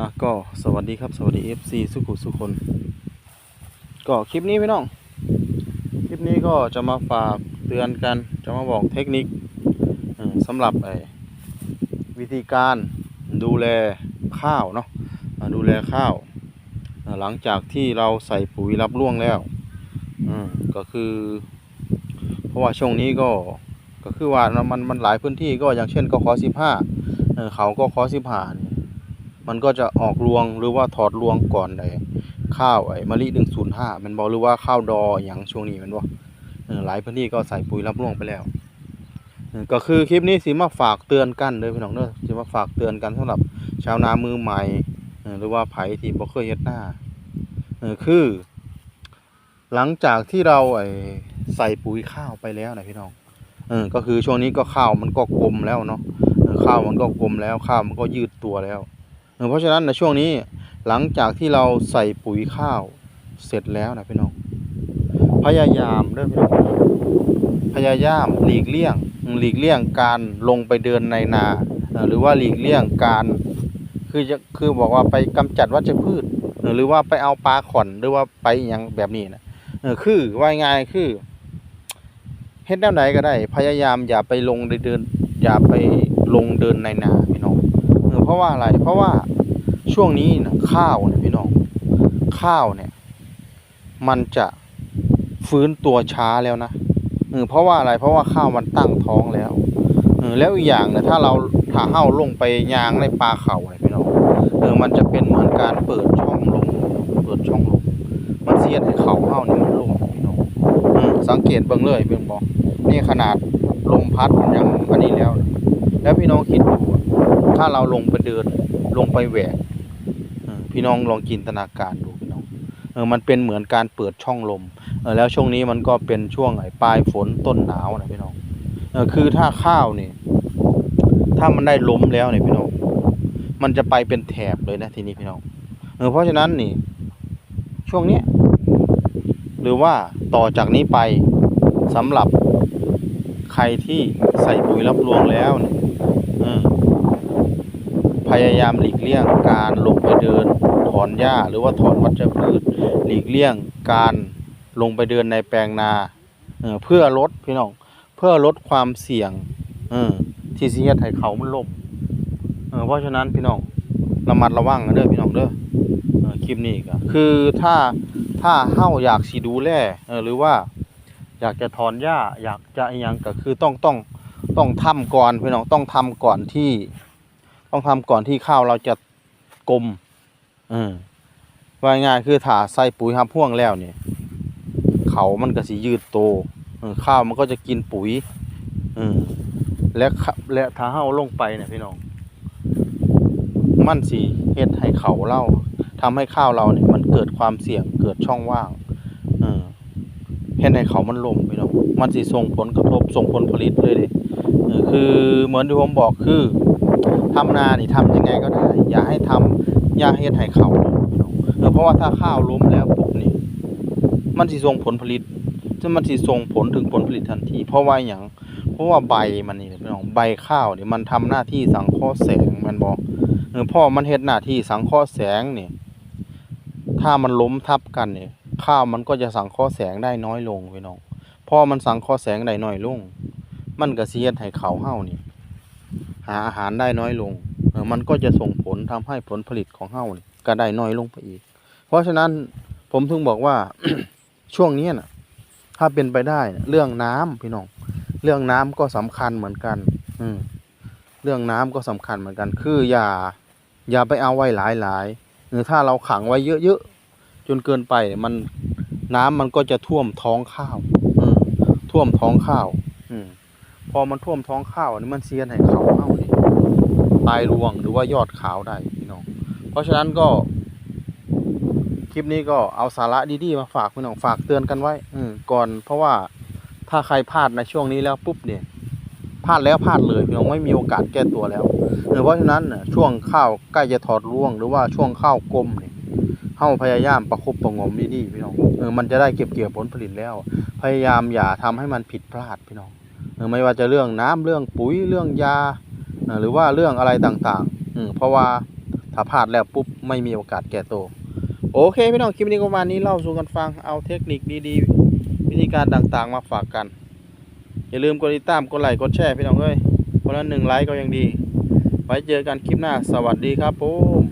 อะก็สวัสดีครับสวัสดี FC สุขุสุคน ก็คลิปนี้พี่น้อง คลิปนี้ก็จะมาฝากเตือนกัน จะมาบอกเทคนิคสำหรับไอ้วิธีการดูแลข้าวเนาะดูแลข้าว หลังจากที่เราใส่ปุ๋ยรับร่วงแล้วก็คือ เพราะว่าช่วงนี้ก็ก็คือว่ามันมันหลายพื้นที่ก็อย่างเช่นก็ขอสิบห้าเขาก็ขอสิบห้า มันก็จะออกรวงหรือว่าถอดรวงก่อนไอ้ข้าวไอ้มะลิหนึ่งศูนย์ห้ามันบอกหรือว่าข้าวดออย่างช่วงนี้มันบอกหลายพื้นที่ก็ใส่ปุ๋ยรับรวงไปแล้วก็คือคลิปนี้สิมาฝากเตือนกันเลยพี่น้องเด้อสิมาฝากเตือนกันสำหรับชาวนามือใหม่หรือว่าไผ่ที่บ่เคยเฮ็ดหน้าคือ หลังจากที่เราไอ้ใส่ปุ๋ยข้าวไปแล้วนะพี่น้องเออก็คือช่วงนี้ก็ข้าวมันก็กลมแล้วเนาะข้าวมันก็กลมแล้วข้าวมันก็ยืดตัวแล้ว เพราะฉะนั้นในช่วงนี้หลังจากที่เราใส่ปุ๋ยข้าวเสร็จแล้วนะพี่น้อง พยายามเด้อพี่น้องพยายามหลีกเลี่ยงหลีกเลี่ยงการลงไปเดินในนา หรือว่าหลีกเลี่ยงการคือจะคือบอกว่าไปกำจัดวัชพืช หรือว่าไปเอาปลาข่อนหรือว่าไปอย่างแบบนี้นะคือว่าง่ายคือเฮ็ดแนวไหนก็ได้ พยายามอย่าไปลงเดินอย่าไปลงเดินในนาพี่น้อง เพราะว่าอะไร เพราะว่าช่วงนี้นะข้าวเนี่ยพี่น้อง ข้าวเนี่ย มันจะฟื้นตัวช้าแล้วนะเออเพราะว่าอะไร เพราะว่าข้าวมันตั้งท้องแล้วเออแล้วอีกอย่างเนี่ยถ้าเราถ้าเห่าลงไปยางในปลาเข่าเนี่ยพี่น้องเออมันจะเป็นเหมือนการเปิดช่องลมเปิดช่องลมมันเสียดให้เข่าเห่านี่มันลงพี่น้องอืมสังเกตเบิ่งเลยเบิ่งบอกนี่ขนาดลมพัดมันยังอันนี้แล้ว แล้วพี่น้องคิดดู ถ้าเราลงไปเดินลงไปแหวกพี่น้องลองจินตนาการดูพี่น้องเออมันเป็นเหมือนการเปิดช่องลมเออแล้วช่วงนี้มันก็เป็นช่วงไอ้ปลายฝนต้นหนาวนะพี่น้องเออคือถ้าข้าวนี่ถ้ามันได้ล้มแล้วเนี่ยพี่น้องมันจะไปเป็นแถบเลยนะทีนี้พี่น้องเออเพราะฉะนั้นนี่ ช่วงเนี้ยหรือว่าต่อจากนี้ไปสำหรับใครที่ใส่ปุ๋ยรับรวงแล้วเนี่ยเออ ยายามหลีกเลี่ยงการลงไปเดินถอนหญ้าหรือว่าถอนวัชพืช หลีกเลี่ยงการลงไปเดินในแปลงนาเพื่อลดพี่น้องเพื่อลดความเสี่ยงอที่สิเฮ็ดให้เขามันล่มเพราะฉะนั้นพี่น้องระมัดระวังเด้อพี่น้องเด้ออคลิปนี้ก็คือถ้าถ้าเฮาอยากสิดูแลหรือว่าอยากจะถอนหญ้าอยากจะอหยังก็คือต้องต้องต้องทำก่อนพี่น้องต้องทำก่อนที่ ต้องทำก่อนที่ข้าวเราจะกลมเออว่าง่ายคือถ้าใส่ปุ๋ยหับพ่วงแล้วเนี่ยเขามันก็สิยืดโตอข้าวมันก็จะกินปุ๋ยเออและขะและถ้าเฮาลงไปเนี่ยพี่น้อง มันสิเฮ็ดให้เขาเราทำให้ข้าวเราเนี่ยมันเกิดความเสี่ยงเกิดช่องว่างเออเฮ็ดให้เขามันล่มพี่น้อง มันสิส่งผลกระทบส่งผลผลิตเลยเด้ คือเหมือนที่ผมบอกคือทำนานี่ทำยังไงก็ได้ อย่าให้ทำอย่าให้เฮ็ดให้เขาล้มพี่น้องเออเพราะว่าถ้าข้าวล้มแล้วปุ๊บนี่ มันสิส่งผลผลิตซึ่มันสิส่งผลถึงผลผลิตทันที เพราะว่าอย่างเพราะว่าใบมันนี่พี่น้องใบข้าวนี่มันทำหน้าที่สังเคราะห์แสงมันบอกเออพอมันเฮ็ดหน้าที่สังเคราะห์แสงนี่ถ้ามันล้มทับกันเนี่ยข้าวมันก็จะสังเคราะห์แสงได้น้อยลงพี่น้องพอมันสังเคราะห์แสงได้น้อยลง มันก็สิเฮ็ดให้เขาเฮานี่ หาอาหารได้น้อยลงเออมันก็จะส่งผลทำให้ผลผลิตของเฮานี่ก็ได้น้อยลงไปอีก เพราะฉะนั้นผมถึงบอกว่าช่วงนี้น่ะถ้าเป็นไปได้นะเรื่องน้ำพี่น้อง เรื่องน้ำก็สำคัญเหมือนกัน อืมเรื่องน้ำก็สำคัญเหมือนกัน คืออย่า อย่าไปเอาไว้หลายหลายๆหรือถ้าเราขังไว้เยอะๆจนเกินไปเนี่ยมันน้ำมันก็จะท่วมท้องข้าวท่วมท้องข้าว อมันท่วมท้องข้าวอันนี้มันเสียนให้เขาเฮานี่ตายรวงหรือว่ายอดขาวได้พี่น้อง เพราะฉะนั้นก็ คลิปนี้ก็เอาสาระดีๆมาฝากพี่น้องฝากเตือนกันไว้ อืก่อนเพราะว่าถ้าใครพลาดในช่วงนี้แล้วปุ๊บเนี่ยพลาดแล้วพลาดเลยพี่น้องไม่มีโอกาสแก้ตัวแล้วเออเพราะฉะนั้นช่วงข้าวใกล้จะถอดร่วง หรือว่าช่วงข้าวกลมเนี่ยเฮาพยายามประคบประงมดีๆพี่น้องเออมันจะได้เก็บเกี่ยวผลผลิตแล้ว พยายามอย่าทำให้มันผิดพลาดพี่น้อง ไม่ว่าจะเรื่องน้ำเรื่องปุ๋ยเรื่องยา หรือว่าเรื่องอะไรต่างๆอืเพราะว่าถ้าพลาดแล้วปุ๊บไม่มีโอกาสแก้ตัวโอเคพี่น้องคลิปนี้ประมาณนี้เล่าสู่กันฟังเอาเทคนิคดีๆ วิธีการต่างๆมาฝากกัน อย่าลืมกดติดตามกดไลค์กดแชร์พี่น้องเอ้ยคนละหนึ่งไลค์ก็ยังดี ไว้เจอกันคลิปหน้าสวัสดีครับผม